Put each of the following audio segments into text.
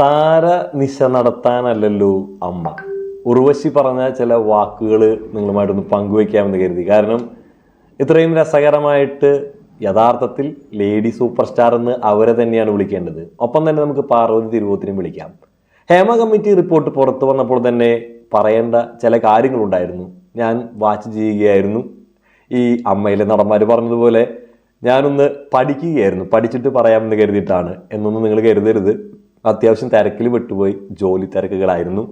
താരനിശ നടത്താനല്ലല്ലോ അമ്മ. ഉർവശി പറഞ്ഞ ചില വാക്കുകൾ നിങ്ങളുമായിട്ടൊന്ന് പങ്കുവയ്ക്കാമെന്ന് കരുതി. കാരണം ഇത്രയും രസകരമായിട്ട് യഥാർത്ഥത്തിൽ ലേഡി സൂപ്പർ സ്റ്റാർ എന്ന് അവരെ തന്നെയാണ് വിളിക്കേണ്ടത്. ഒപ്പം തന്നെ നമുക്ക് പാർവതി തിരുവോത്തിനും വിളിക്കാം. ഹേമ കമ്മിറ്റി റിപ്പോർട്ട് പുറത്തു വന്നപ്പോൾ തന്നെ പറയേണ്ട ചില കാര്യങ്ങളുണ്ടായിരുന്നു. ഞാൻ വാച്ച് ചെയ്യുകയായിരുന്നു. ഈ അമ്മയിലെ നടന്മാർ പറഞ്ഞതുപോലെ ഞാനൊന്ന് പഠിക്കുകയായിരുന്നു. പഠിച്ചിട്ട് പറയാമെന്ന് കരുതിയിട്ടാണ്. എന്നൊന്നും നിങ്ങൾ കരുതരുത്. അത്യാവശ്യം തിരക്കിൽ വിട്ടുപോയി ജോലി തിരക്കുകളായിരുന്നു.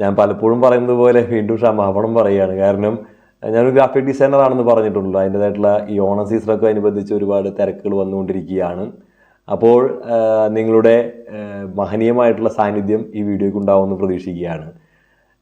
ഞാൻ പലപ്പോഴും പറയുന്നത് പോലെ വീണ്ടും ക്ഷമാപണം പറയുകയാണ്. കാരണം ഞാനൊരു ഗ്രാഫിക് ഡിസൈനർ ആണെന്ന് പറഞ്ഞിട്ടുണ്ടല്ലോ. അതിന്റെതായിട്ടുള്ള ഈ ഓണം സീസണൊക്കെ അനുബന്ധിച്ച് ഒരുപാട് തിരക്കുകൾ വന്നുകൊണ്ടിരിക്കുകയാണ്. അപ്പോൾ നിങ്ങളുടെ മഹനീയമായിട്ടുള്ള സാന്നിധ്യം ഈ വീഡിയോയ്ക്ക് ഉണ്ടാവുമെന്ന് പ്രതീക്ഷിക്കുകയാണ്.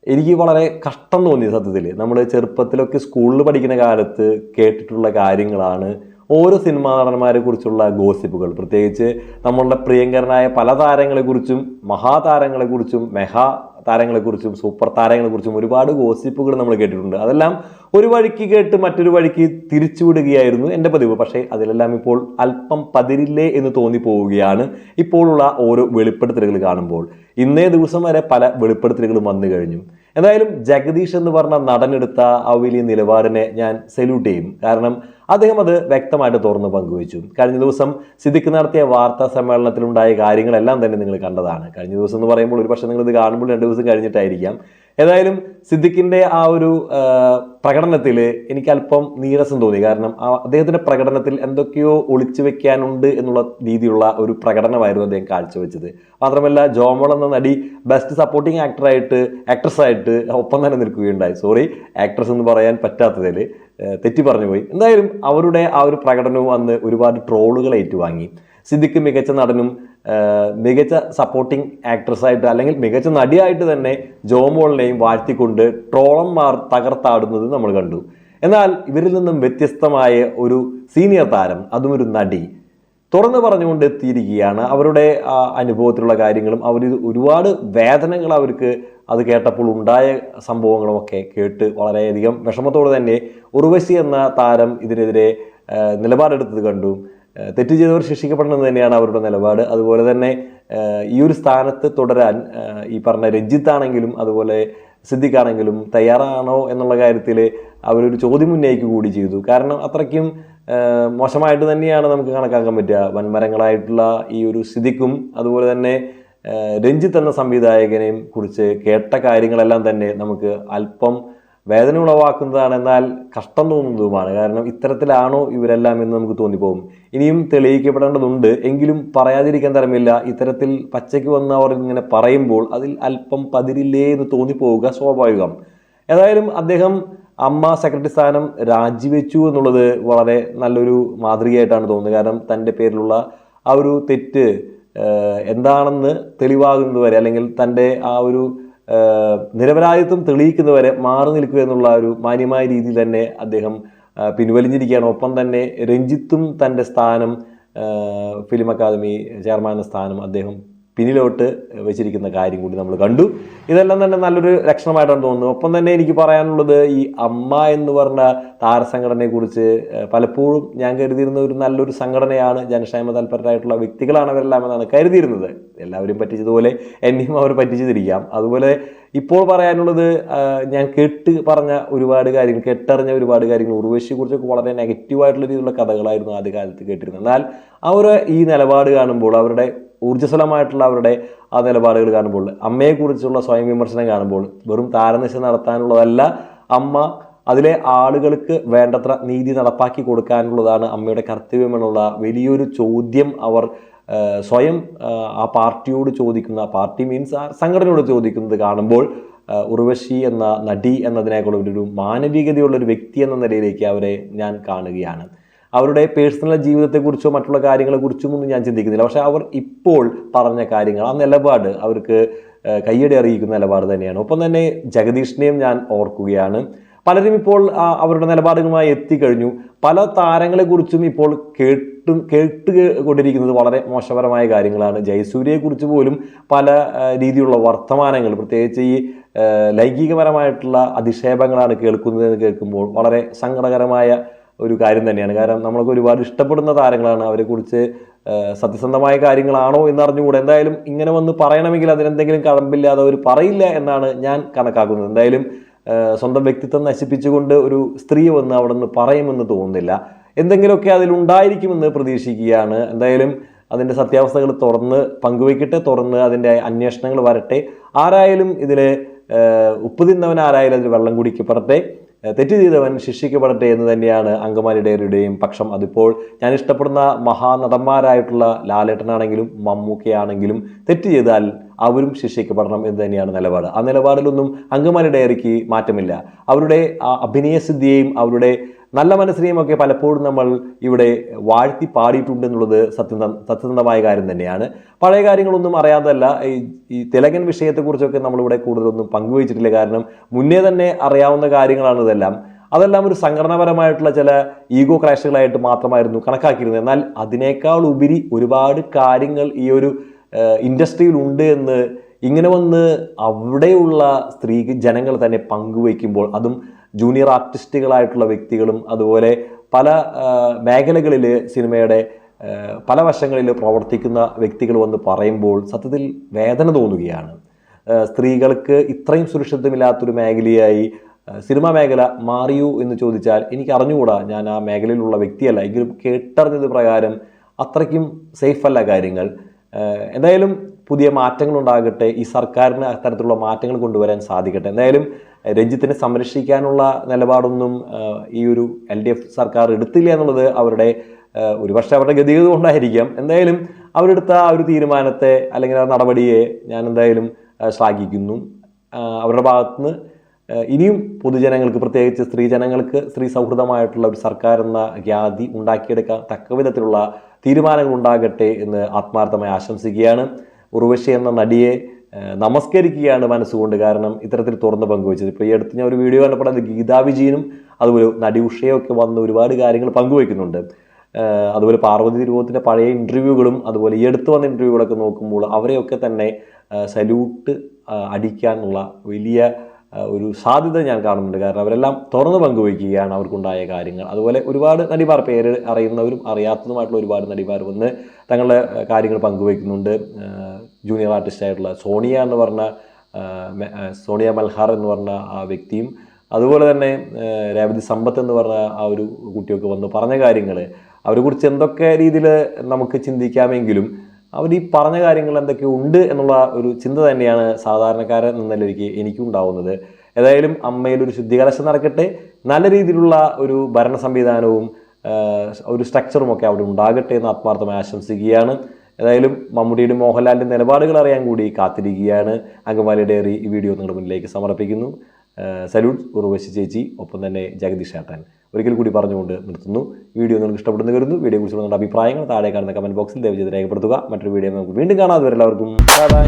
എനിക്ക് വളരെ കഷ്ടം തോന്നി സത്യത്തിൽ നമ്മൾ ചെറുപ്പത്തിലൊക്കെ സ്കൂളിൽ പഠിക്കുന്ന കാലത്ത് കേട്ടിട്ടുള്ള കാര്യങ്ങളാണ് ഓരോ സിനിമാ നടന്മാരെ കുറിച്ചുള്ള ഗോസിപ്പുകൾ. പ്രത്യേകിച്ച് നമ്മളുടെ പ്രിയങ്കരനായ പല താരങ്ങളെക്കുറിച്ചും മഹാതാരങ്ങളെക്കുറിച്ചും മെഹാ താരങ്ങളെക്കുറിച്ചും സൂപ്പർ താരങ്ങളെക്കുറിച്ചും ഒരുപാട് ഗോസിപ്പുകൾ നമ്മൾ കേട്ടിട്ടുണ്ട്. അതെല്ലാം ഒരു വഴിക്ക് കേട്ട് മറ്റൊരു വഴിക്ക് തിരിച്ചുവിടുകയായിരുന്നു എന്റെ പതിവ്. പക്ഷേ അതിലെല്ലാം ഇപ്പോൾ അല്പം പതിരില്ലേ എന്ന് തോന്നിപ്പോവുകയാണ് ഇപ്പോഴുള്ള ഓരോ വെളിപ്പെടുത്തലുകൾ കാണുമ്പോൾ. ഇന്നേ ദിവസം വരെ പല വെളിപ്പെടുത്തലുകളും വന്നു കഴിഞ്ഞു. എന്തായാലും ജഗദീഷ് എന്ന് പറഞ്ഞ നടനെടുത്ത ആ വലിയ നിലപാടിനെ ഞാൻ സല്യൂട്ട് ചെയ്യും. കാരണം അദ്ദേഹം അത് വ്യക്തമായിട്ട് തുറന്ന് പങ്കുവച്ചു. കഴിഞ്ഞ ദിവസം സിദ്ദിഖ് നടത്തിയ വാർത്താ സമ്മേളനത്തിലുണ്ടായ കാര്യങ്ങളെല്ലാം തന്നെ നിങ്ങൾ കണ്ടതാണ്. കഴിഞ്ഞ ദിവസം എന്ന് പറയുമ്പോൾ ഒരു പക്ഷേ നിങ്ങൾ ഇത് കാണുമ്പോൾ രണ്ട് ദിവസം കഴിഞ്ഞിട്ടായിരിക്കാം. ഏതായാലും സിദ്ദിഖിന്റെ ആ ഒരു പ്രകടനത്തിൽ എനിക്ക് അല്പം നീരസം തോന്നി. കാരണം ആ അദ്ദേഹത്തിന്റെ പ്രകടനത്തിൽ എന്തൊക്കെയോ ഒളിച്ചു വെക്കാനുണ്ട് എന്നുള്ള രീതിയിലുള്ള ഒരു പ്രകടനമായിരുന്നു അദ്ദേഹം കാഴ്ചവെച്ചത്. മാത്രമല്ല ജോമോൾ എന്ന നടി ബെസ്റ്റ് സപ്പോർട്ടിംഗ് ആക്ടറായിട്ട് ആക്ട്രസ്സായിട്ട് ഒപ്പം തന്നെ നിൽക്കുകയുണ്ടായി. സോറി ആക്ട്രസ് എന്ന് പറയാൻ പറ്റാത്തതിൽ തെറ്റി പറഞ്ഞു പോയി. എന്തായാലും അവരുടെ ആ ഒരു പ്രകടനവും അന്ന് ഒരുപാട് ട്രോളുകൾ ഏറ്റുവാങ്ങി. സിദ്ദിഖ് മികച്ച നടനും മികച്ച സപ്പോർട്ടിംഗ് ആക്ട്രസ്സായിട്ട് അല്ലെങ്കിൽ മികച്ച നടിയായിട്ട് തന്നെ ജോമോളിനെയും വാഴ്ത്തിക്കൊണ്ട് ട്രോളന്മാർ തകർത്താടുന്നത് നമ്മൾ കണ്ടു. എന്നാൽ ഇവരിൽ നിന്നും വ്യത്യസ്തമായ ഒരു സീനിയർ താരം അതും ഒരു നടി. തുറന്നു പറഞ്ഞുകൊണ്ട് എത്തിയിരിക്കുകയാണ്. അവരുടെ അനുഭവത്തിലുള്ള കാര്യങ്ങളും അവർ ഒരുപാട് വേദനകൾ അവർക്ക് അത് കേട്ടപ്പോൾ ഉണ്ടായ സംഭവങ്ങളുമൊക്കെ കേട്ട് വളരെയധികം വിഷമത്തോടെ തന്നെ ഉർവശി എന്ന താരം ഇതിനെതിരെ നിലപാടെടുത്തത് കണ്ടു. തെറ്റ് ചെയ്തവർ ശിക്ഷിക്കപ്പെടണമെന്ന് തന്നെയാണ് അവരുടെ നിലപാട്. അതുപോലെ തന്നെ ഈ ഒരു സ്ഥാനത്ത് തുടരാൻ ഈ പറഞ്ഞ രഞ്ജിത്ത് ആണെങ്കിലും അതുപോലെ സിദ്ദിഖാണെങ്കിലും തയ്യാറാണോ എന്നുള്ള കാര്യത്തിൽ അവരൊരു ചോദ്യം ഉന്നയിക്കുക കൂടി ചെയ്തു. കാരണം അത്രയ്ക്കും മോശമായിട്ട് തന്നെയാണ് നമുക്ക് കണക്കാക്കാൻ പറ്റുക. വൻമരങ്ങളായിട്ടുള്ള ഈ ഒരു സിദ്ദിഖും അതുപോലെ തന്നെ രഞ്ജിത്ത് എന്ന സംവിധായകനെയും കുറിച്ച് കേട്ട കാര്യങ്ങളെല്ലാം തന്നെ നമുക്ക് അല്പം വേദന ഉളവാക്കുന്നതാണ് എന്നാൽ കഷ്ടം തോന്നുന്നതുമാണ്. കാരണം ഇത്തരത്തിലാണോ ഇവരെല്ലാം എന്ന് നമുക്ക് തോന്നിപ്പോകും. ഇനിയും തെളിയിക്കപ്പെടേണ്ടതുണ്ട്. എങ്കിലും പറയാതിരിക്കാൻ തരമില്ല. ഇത്തരത്തിൽ പച്ചയ്ക്ക് വന്ന് അവർ ഇങ്ങനെ പറയുമ്പോൾ അതിൽ അല്പം പതിരില്ലേ എന്ന് തോന്നിപ്പോവുക സ്വാഭാവികം. ഏതായാലും അദ്ദേഹം അമ്മ സെക്രട്ടറി സ്ഥാനം രാജിവെച്ചു എന്നുള്ളത് വളരെ നല്ലൊരു മാതൃകയായിട്ടാണ് തോന്നുന്നത്. കാരണം തന്റെ പേരിലുള്ള ആ ഒരു തെറ്റ് എന്താണെന്ന് തെളിവാകുന്നത് വരെ അല്ലെങ്കിൽ തന്റെ ആ ഒരു നിരപരാധിത്വം തെളിയിക്കുന്നവരെ മാറി നിൽക്കുക എന്നുള്ള ഒരു മാന്യമായ രീതിയിൽ തന്നെ അദ്ദേഹം പിൻവലിഞ്ഞിരിക്കുകയാണ്. ഒപ്പം തന്നെ രഞ്ജിത്തും തന്റെ സ്ഥാനം ഫിലിം അക്കാദമി ചെയർമാന്റെ സ്ഥാനം അദ്ദേഹം പിന്നിലോട്ട് വെച്ചിരിക്കുന്ന കാര്യം കൂടി നമ്മൾ കണ്ടു. ഇതെല്ലാം തന്നെ നല്ലൊരു ലക്ഷണമായിട്ടാണ് തോന്നുന്നത്. ഒപ്പം തന്നെ എനിക്ക് പറയാനുള്ളത് ഈ അമ്മ എന്ന് പറഞ്ഞ താരസംഘടനയെക്കുറിച്ച് പലപ്പോഴും ഞാൻ കരുതിയിരുന്ന ഒരു നല്ലൊരു സംഘടനയാണ് ജനക്ഷേമ തൽപരരായിട്ടുള്ള വ്യക്തികളാണ് അവരെല്ലാം എന്നാണ് കരുതിയിരുന്നത്. എല്ലാവരും പറ്റിച്ചതുപോലെ എന്നെയും അവർ പറ്റിച്ചതിരിക്കാം അതുപോലെ ഇപ്പോൾ പറയാനുള്ളത് ഞാൻ കേട്ട് പറഞ്ഞ ഒരുപാട് കാര്യങ്ങൾ കേട്ടറിഞ്ഞ ഒരുപാട് കാര്യങ്ങൾ ഉർവശിയെക്കുറിച്ചൊക്കെ വളരെ നെഗറ്റീവായിട്ടുള്ള രീതിയിലുള്ള കഥകളായിരുന്നു ആദ്യകാലത്ത് കേട്ടിരുന്നത്. എന്നാൽ അവർ ഈ നിലപാട് കാണുമ്പോൾ അവരുടെ ഊർജസ്വലമായിട്ടുള്ള അവരുടെ ആ നിലപാടുകൾ കാണുമ്പോൾ അമ്മയെക്കുറിച്ചുള്ള സ്വയം വിമർശനം കാണുമ്പോൾ വെറും താരനിശ നടത്താനുള്ളതല്ല അമ്മ അതിലെ ആളുകൾക്ക് വേണ്ടത്ര നീതി നടപ്പാക്കി കൊടുക്കാനുള്ളതാണ് അമ്മയുടെ കർത്തവ്യമെന്നുള്ള വലിയൊരു ചോദ്യം അവർ സ്വയം ആ, പാർട്ടിയോട് ചോദിക്കുന്ന പാർട്ടി മീൻസ് ആ സംഘടനയോട് ചോദിക്കുന്നത് കാണുമ്പോൾ ഉർവശി എന്ന നടി എന്നതിനേക്കാൾ ഒരു മാനവികതയുള്ള ഒരു വ്യക്തി എന്ന നിലയിലേക്ക് അവരെ ഞാൻ കാണുകയാണ്. അവരുടെ പേഴ്സണൽ ജീവിതത്തെക്കുറിച്ചോ മറ്റുള്ള കാര്യങ്ങളെക്കുറിച്ചും ഒന്നും ഞാൻ ചിന്തിക്കുന്നില്ല. പക്ഷേ അവർ ഇപ്പോൾ പറഞ്ഞ കാര്യങ്ങൾ ആ നിലപാട് അവർക്ക് കയ്യടി അറിയിക്കുന്ന നിലപാട് തന്നെയാണ്. ഒപ്പം തന്നെ ജഗദീഷിനെയും ഞാൻ ഓർക്കുകയാണ്. പലരും ഇപ്പോൾ അവരുടെ നിലപാടുകളുമായി എത്തിക്കഴിഞ്ഞു. പല താരങ്ങളെക്കുറിച്ചും ഇപ്പോൾ കേട്ടും കേട്ട് കൊണ്ടിരിക്കുന്നത് വളരെ മോശപരമായ കാര്യങ്ങളാണ്. ജയസൂര്യയെക്കുറിച്ച് പോലും പല രീതിയിലുള്ള വർത്തമാനങ്ങൾ പ്രത്യേകിച്ച് ഈ ലൈംഗികപരമായിട്ടുള്ള അധിക്ഷേപങ്ങളാണ് കേൾക്കുന്നതെന്ന് കേൾക്കുമ്പോൾ വളരെ സങ്കടകരമായ ഒരു കാര്യം തന്നെയാണ്. കാരണം നമ്മളൊക്കെ ഒരുപാട് ഇഷ്ടപ്പെടുന്ന താരങ്ങളാണ്. അവരെ കുറിച്ച് സത്യസന്ധമായ കാര്യങ്ങളാണോ എന്ന് അറിഞ്ഞുകൂടെ. എന്തായാലും ഇങ്ങനെ വന്ന് പറയണമെങ്കിൽ അതിനെന്തെങ്കിലും കഴമ്പില്ലാതെ അവർ പറയില്ല എന്നാണ് ഞാൻ കണക്കാക്കുന്നത്. എന്തായാലും സ്വന്തം വ്യക്തിത്വം നശിപ്പിച്ചുകൊണ്ട് ഒരു സ്ത്രീ വന്ന് അവിടെ നിന്ന് പറയുമെന്ന് തോന്നുന്നില്ല. എന്തെങ്കിലുമൊക്കെ അതിലുണ്ടായിരിക്കുമെന്ന് പ്രതീക്ഷിക്കുകയാണ്. എന്തായാലും അതിന്റെ സത്യാവസ്ഥകൾ തുറന്ന് പങ്കുവയ്ക്കട്ടെ തുറന്ന് അതിന്റെ അന്വേഷണങ്ങൾ വരട്ടെ. ആരായാലും ഇതിൽ ഉപ്പ് തിന്നവൻ ആരായാലും അതിൽ വെള്ളം കുടിക്കപ്പെടട്ടെ. തെറ്റ് ചെയ്തവൻ ശിക്ഷിക്കപ്പെടട്ടെ എന്ന് തന്നെയാണ് അങ്കമാലി പക്ഷം. അതിപ്പോൾ ഞാൻ ഇഷ്ടപ്പെടുന്ന മഹാനടന്മാരായിട്ടുള്ള ലാലേട്ടനാണെങ്കിലും മമ്മൂക്കയാണെങ്കിലും തെറ്റ് ചെയ്താൽ അവരും ശിക്ഷിക്കപ്പെടണം എന്ന് തന്നെയാണ് നിലപാട്. ആ നിലപാടിലൊന്നും അങ്കമാലി ഡയറിക്ക് മാറ്റമില്ല. അവരുടെ ആ അഭിനയസിദ്ധിയെയും അവരുടെ നല്ല മനസ്സിനെയും ഒക്കെ പലപ്പോഴും നമ്മൾ ഇവിടെ വാഴ്ത്തി പാടിയിട്ടുണ്ട് എന്നുള്ളത് സത്യം സത്യസന്ധമായ കാര്യം തന്നെയാണ്. പഴയ കാര്യങ്ങളൊന്നും അറിയാതല്ല ഈ ഈ തിലകൻ വിഷയത്തെക്കുറിച്ചൊക്കെ നമ്മളിവിടെ കൂടുതലൊന്നും പങ്കുവച്ചിട്ടില്ല. കാരണം മുന്നേ തന്നെ അറിയാവുന്ന കാര്യങ്ങളാണ് ഇതെല്ലാം. അതെല്ലാം ഒരു സംഘടനാപരമായിട്ടുള്ള ചില ഈഗോ ക്രാഷുകളായിട്ട് മാത്രമായിരുന്നു കണക്കാക്കിയിരുന്നത്. എന്നാൽ അതിനേക്കാൾ ഉപരി ഒരുപാട് കാര്യങ്ങൾ ഈ ഒരു ഇൻഡസ്ട്രിയിൽ ഉണ്ട് എന്ന് ഇങ്ങനെ വന്ന് അവിടെയുള്ള സ്ത്രീക്ക് ജനങ്ങൾ തന്നെ പങ്കുവയ്ക്കുമ്പോൾ അതും ജൂനിയർ ആർട്ടിസ്റ്റുകളായിട്ടുള്ള വ്യക്തികളും അതുപോലെ പല മേഖലകളിൽ സിനിമയുടെ പല വശങ്ങളിൽ പ്രവർത്തിക്കുന്ന വ്യക്തികൾ വന്ന് പറയുമ്പോൾ സത്യത്തിൽ വേദന തോന്നുകയാണ്. സ്ത്രീകൾക്ക് ഇത്രയും സുരക്ഷിതമില്ലാത്തൊരു മേഖലയായി സിനിമാ മേഖല മാറിയു എന്ന് ചോദിച്ചാൽ എനിക്ക് അറിഞ്ഞുകൂടാ. ഞാൻ ആ മേഖലയിലുള്ള വ്യക്തിയല്ല. എങ്കിലും കേട്ടറിഞ്ഞത് പ്രകാരം അത്രയ്ക്കും സേഫ് അല്ല കാര്യങ്ങൾ. എന്തായാലും പുതിയ മാറ്റങ്ങൾ ഉണ്ടാകട്ടെ ഈ സർക്കാരിന് അത്തരത്തിലുള്ള മാറ്റങ്ങൾ കൊണ്ടുവരാൻ സാധിക്കട്ടെ. എന്തായാലും രഞ്ജിത്തിനെ സംരക്ഷിക്കാനുള്ള നിലപാടൊന്നും ഈ ഒരു എൽ ഡി എഫ് സർക്കാർ എടുത്തില്ല എന്നുള്ളത് അവരുടെ ഒരു ഒരുപക്ഷെ അവരുടെ ഗതിഗതി കൊണ്ടായിരിക്കാം. എന്തായാലും അവരെടുത്ത ആ ഒരു തീരുമാനത്തെ അല്ലെങ്കിൽ ആ നടപടിയെ ഞാൻ എന്തായാലും ശ്ലാഘിക്കുന്നു. അവരുടെ ഭാഗത്തുനിന്ന് ഇനിയും പൊതുജനങ്ങൾക്ക് പ്രത്യേകിച്ച് സ്ത്രീ ജനങ്ങൾക്ക് സ്ത്രീ സൗഹൃദമായിട്ടുള്ള ഒരു സർക്കാർ എന്ന ഖ്യാതി ഉണ്ടാക്കിയെടുക്കാൻ തക്ക വിധത്തിലുള്ള തീരുമാനങ്ങൾ ഉണ്ടാകട്ടെ എന്ന് ആത്മാർത്ഥമായി ആശംസിക്കുകയാണ്. ഉർവശി എന്ന നടിയെ നമസ്കരിക്കുകയാണ് മനസ്സുകൊണ്ട് കാരണം ഇത്തരത്തിൽ തുറന്ന് പങ്കുവച്ചത്. ഇപ്പോൾ ഈ അടുത്ത് ഞാൻ ഒരു വീഡിയോ കണ്ടപ്പോൾ അത് ഗീതാ വിജയനും അതുപോലെ നടി ഉഷയൊക്കെ വന്ന് ഒരുപാട് കാര്യങ്ങൾ പങ്കുവയ്ക്കുന്നുണ്ട്. അതുപോലെ പാർവതി തിരുവോത്തിന്റെ പഴയ ഇന്റർവ്യൂകളും അതുപോലെ ഈ അടുത്ത് വന്ന ഇന്റർവ്യൂകളൊക്കെ നോക്കുമ്പോൾ അവരെയൊക്കെ തന്നെ സല്യൂട്ട് അടിക്കാനുള്ള വലിയ ഒരു സാധ്യത ഞാൻ കാണുന്നുണ്ട്. കാരണം അവരെല്ലാം തുറന്നു പങ്കുവയ്ക്കുകയാണ് അവർക്കുണ്ടായ കാര്യങ്ങൾ. അതുപോലെ ഒരുപാട് നടിമാർ പേര് അറിയുന്നവരും അറിയാത്തതുമായിട്ടുള്ള ഒരുപാട് നടിമാർ വന്ന് തങ്ങളുടെ കാര്യങ്ങൾ പങ്കുവയ്ക്കുന്നുണ്ട്. ജൂനിയർ ആർട്ടിസ്റ്റായിട്ടുള്ള സോണിയ എന്ന് പറഞ്ഞ സോണിയ മൽഹാർ എന്ന് പറഞ്ഞ ആ വ്യക്തിയും അതുപോലെ തന്നെ രേവതി സമ്പത്ത് എന്ന് പറഞ്ഞ ആ ഒരു കുട്ടിയൊക്കെ വന്ന് പറഞ്ഞ കാര്യങ്ങൾ അവരെക്കുറിച്ച് എന്തൊക്കെ രീതിയിൽ നമുക്ക് ചിന്തിക്കാമെങ്കിലും അവർ ഈ പറഞ്ഞ കാര്യങ്ങൾ എന്തൊക്കെ ഉണ്ട് എന്നുള്ള ഒരു ചിന്ത തന്നെയാണ് സാധാരണക്കാരൻ എന്ന നിലയ്ക്ക് എനിക്കും ഉണ്ടാവുന്നത്. ഏതായാലും അമ്മയിൽ ഒരു ശുദ്ധികലശം നടക്കട്ടെ. നല്ല രീതിയിലുള്ള ഒരു ഭരണ സംവിധാനവും ഒരു സ്ട്രക്ചറും ഒക്കെ അവിടെ ഉണ്ടാകട്ടെ എന്ന് ആത്മാർത്ഥമായി ആശംസിക്കുകയാണ്. ഏതായാലും മമ്മൂട്ടിയുടെ മോഹൻലാലിന്റെ നിലപാടുകൾ അറിയാൻ കൂടി കാത്തിരിക്കുകയാണ്. അങ്കമാലി ഡയറി ഈ വീഡിയോ നിങ്ങളുടെ മുന്നിലേക്ക് സമർപ്പിക്കുന്നു. സല്യൂട്ട് ഉർവശി ചേച്ചി ഒപ്പം തന്നെ ജഗദീഷ് ഏട്ടൻ ഒരിക്കൽ കൂടി പറഞ്ഞുകൊണ്ട് നിർത്തുന്നു. വീഡിയോ നിങ്ങൾക്ക് ഇഷ്ടപ്പെടുന്നു കരുതുന്നു. വീഡിയോ കുറിച്ചുള്ള നിങ്ങളുടെ അഭിപ്രായങ്ങൾ താഴെ കാണുന്ന കമന്റ് ബോക്സിൽ ദയവ് ചെയ്ത് രേഖപ്പെടുത്തുക. മറ്റൊരു വീഡിയോ നമുക്ക് വീണ്ടും കാണാതെ എല്ലാവർക്കും ബൈ